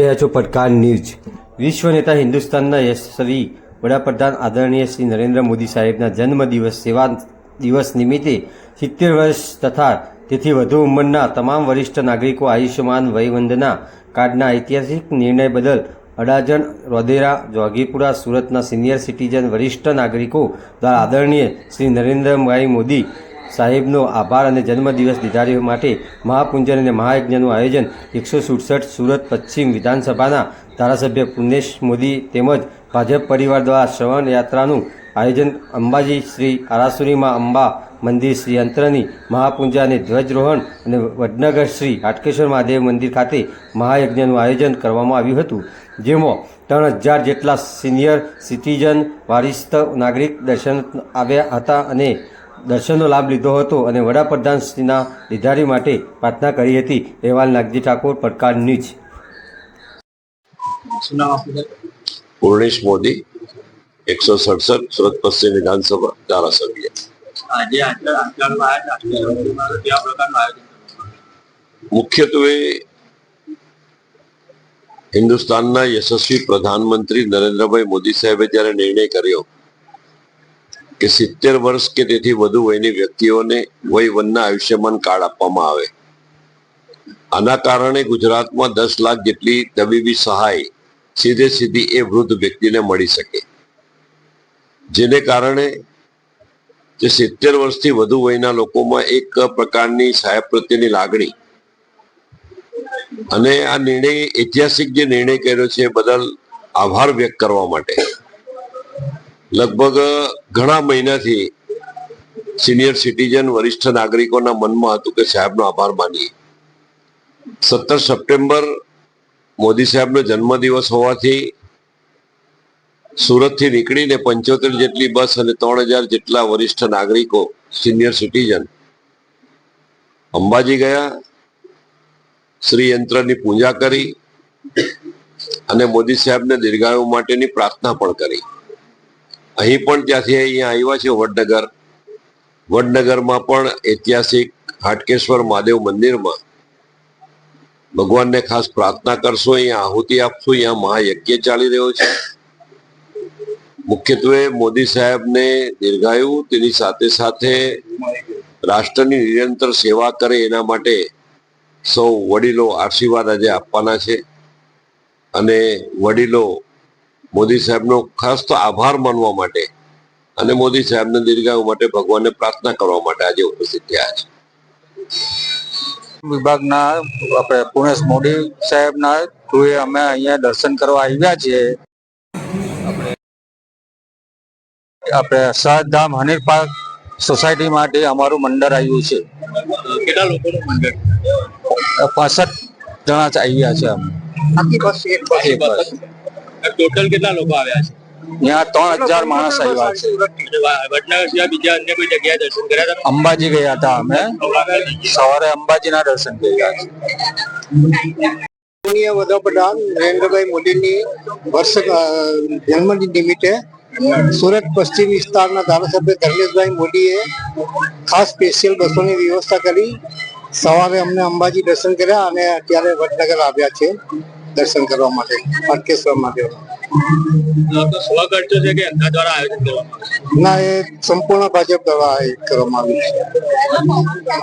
રહ્યા છો પડકાર ન્યૂઝ વિશ્વ નેતા હિન્દુસ્તાનના યશસ્વી વડાપ્રધાન આદરણીય શ્રી નરેન્દ્ર મોદી સાહેબના જન્મદિવસ સેવા દિવસ નિમિત્તે સિત્તેર વર્ષ તથા તેથી વધુ ઉંમરના તમામ વરિષ્ઠ નાગરિકો આયુષ્યમાન વયવંદના કાર્ડના ઐતિહાસિક નિર્ણય બદલ અડાજણ, રોદેરા, જોગીપુરા, સુરતના સિનિયર સિટીઝન વરિષ્ઠ નાગરિકો દ્વારા આદરણીય શ્રી નરેન્દ્રભાઈ મોદી સાહેબનો આભાર અને જન્મદિવસ દિધારીઓ માટે મહાપૂંજન અને મહાયજ્ઞનું આયોજન એકસો સુડસઠ સુરત પશ્ચિમ વિધાનસભાના ધારાસભ્ય પુનેશ મોદી તેમજ ભાજપ પરિવાર દ્વારા શ્રવણ યાત્રાનું આયોજન અંબાજી શ્રી આરાસુરીમાં અંબા મંદિર શ્રી અંતરની મહાપૂજા અને ધ્વજરોહણ અને વડનગર શ્રી હાટકેશ્વર મહાદેવ મંદિર ખાતે મહાયજ્ઞનું આયોજન કરવામાં આવ્યું હતું, જેમાં ત્રણ હજાર જેટલા સિનિયર સિટીઝન વારિસ્થ નાગરિક દર્શન આવ્યા હતા અને દર્શનનો લાભ લીધો હતો અને વડાપ્રધાન શ્રીના લીધારી માટે પ્રાર્થના કરી હતી. અહેવાલ નાગજી ઠાકોર પડકાર ન્યૂઝ? પૂર્ણેશ મોદી એકસો સડસઠ સુરત પશ્ચિમ વિધાનસભા ધારાસભ્ય. મુખ્યત્વે હિન્દુસ્તાનના યશસ્વી પ્રધાનમંત્રી નરેન્દ્રભાઈ મોદી સાહેબે જ્યારે નિર્ણય કર્યો કે સિત્તેર વર્ષ કે તેથી વધુ વયની વ્યક્તિઓને વય વનના આયુષ્યમાન કાર્ડ આપવામાં આવે. આના કારણે ગુજરાતમાં દસ લાખ જેટલી તબીબી સહાય સીધે સીધી એ વૃદ્ધ વ્યક્તિને મળી શકે. જેને કારણે જે સિત્તેર વર્ષથી વધુ વયના લોકોમાં એક પ્રકારની સાહેબ પ્રત્યેની લાગણી અને આ નિર્ણય, ઐતિહાસિક જે નિર્ણય કર્યો છે બદલ આભાર વ્યક્ત કરવા માટે. લગભગ ઘણા મહિનાથી સિનિયર સિટીઝન વરિષ્ઠ નાગરિકોના મનમાં હતું કે સાહેબનો આભાર માનીએ. સત્તર સપ્ટેમ્બર મોદી સાહેબનો જન્મદિવસ હોવાથી સુરતથી નીકળીને પંચોતેર જેટલી બસ અને ત્રણ હજાર જેટલા વરિષ્ઠ નાગરિકો સિનિયર સિટીઝન અંબાજી ગયા, શ્રી યંત્રની પૂજા કરી અને મોદી સાહેબને દીર્ઘાયુ માટેની પ્રાર્થના પણ કરી. અહીં પણ ત્યાંથી અહીંયા આવ્યા છે વડનગર. વડનગરમાં પણ ઐતિહાસિક હાટકેશ્વર મહાદેવ મંદિરમાં ભગવાનને ખાસ પ્રાર્થના કરશો, અહીંયા આહુતિ આપશો, અહીંયા મહાયજ્ઞ ચાલી રહ્યો છે. મુખ્યત્વે મોદી સાહેબને દીર્ઘાયુ, તેની સાથે સાથે રાષ્ટ્રની નિરંતર સેવા કરે એના માટે સૌ વડીલો આશીર્વાદ આજે આપવાના છે. અને વડીલો મોદી સાહેબનો ખાસ તો આભાર માનવા માટે અને મોદી સાહેબને દીર્ઘાયુ માટે ભગવાનને પ્રાર્થના કરવા માટે આજે ઉપસ્થિત થયા છે. વિભાગના આપણે પુણેશ મોદી સાહેબના થ્રુએ અમે અહીંયા દર્શન કરવા આવ્યા છીએ. આપણે સાતધામ હનીર પાર્ક સોસાયટી માટે અમારું મંડળ આવ્યું છે. કેટલા લોકોનું મંડળ પાસઠ જણા આવ્યા છે અમે આખી બસ? એક બસ. ટોટલ કેટલા લોકો આવ્યા છે? ત્યાં ત્રણ હજાર માણસ આવ્યા છે વડનગર સિવાય બીજા અન્ય કોઈ જગ્યાએ દર્શન કર્યા હતા? અંબાજી ગયા હતા અમે. સવારે અંબાજીના દર્શન કર્યા છે. માનનીય વડાપ્રધાન નરેન્દ્રભાઈ મોદીની વર્ષ અ, જન્મદિન નિમિત્તે સુરત પશ્ચિમ વિસ્તારના ધારાસભ્ય ધર્મેશભાઈ મોદીએ ખાસ સ્પેશિયલ બસોની વ્યવસ્થા કરી. સવારે અમને અંબાજી દર્શન કર્યા અને અત્યારે વડનગર આવ્યા છે. દર્શન કરવા માટે આયોજન કરવામાં ના એ સંપૂર્ણ ભાજપ દ્વારા કરવામાં આવ્યું છે.